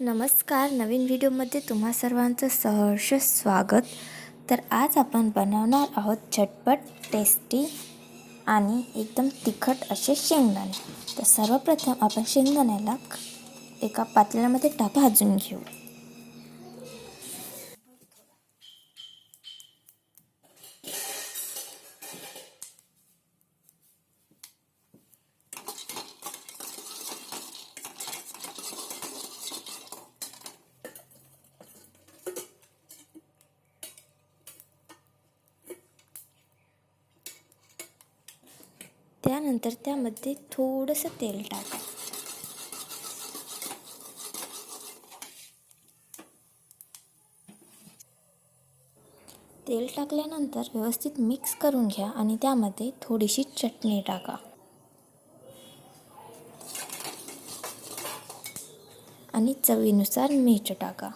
नमस्कार. नवीन व्हिडिओमध्ये तुम्हा सर्वांचं सहर्ष स्वागत. तर आज आपण बनवणार आहोत झटपट टेस्टी आणि एकदम तिखट असे शेंगदाणे. तर सर्वप्रथम आपण शेंगदाण्याला एका पातेल्यामध्ये टाक भाजून घेऊ. त्यानंतर त्यामध्ये थोडंसं तेल टाका. तेल टाकल्यानंतर व्यवस्थित मिक्स करून घ्या आणि त्यामध्ये थोडीशी चटणी टाका. आणि चवीनुसार मीठ टाका.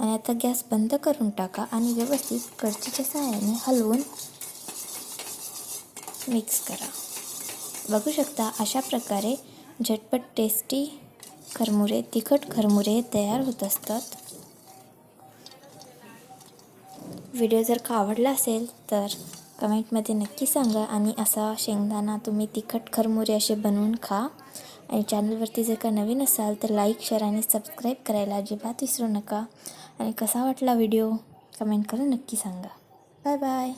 आणि आता गॅस बंद करून टाका आणि व्यवस्थित कढईच्या सहाय्याने हलवून मिक्स करा. बघू शकता अशा प्रकारे झटपट टेस्टी खरमुरे तिखट खरमुरे तयार होत असतात. व्हिडिओ जर का आवडला असेल तर कमेंटमध्ये नक्की सांगा आणि असा शेंगदाणा तुम्ही तिखट खरमुरे असे बनवून खा. आणि चॅनलवरती जर का नवीन असाल तर लाईक शेअर आणि सबस्क्राईब करायला अजिबात विसरू नका. आणि कसा वाटला व्हिडिओ? कमेंट करून नक्की सांगा. Bye bye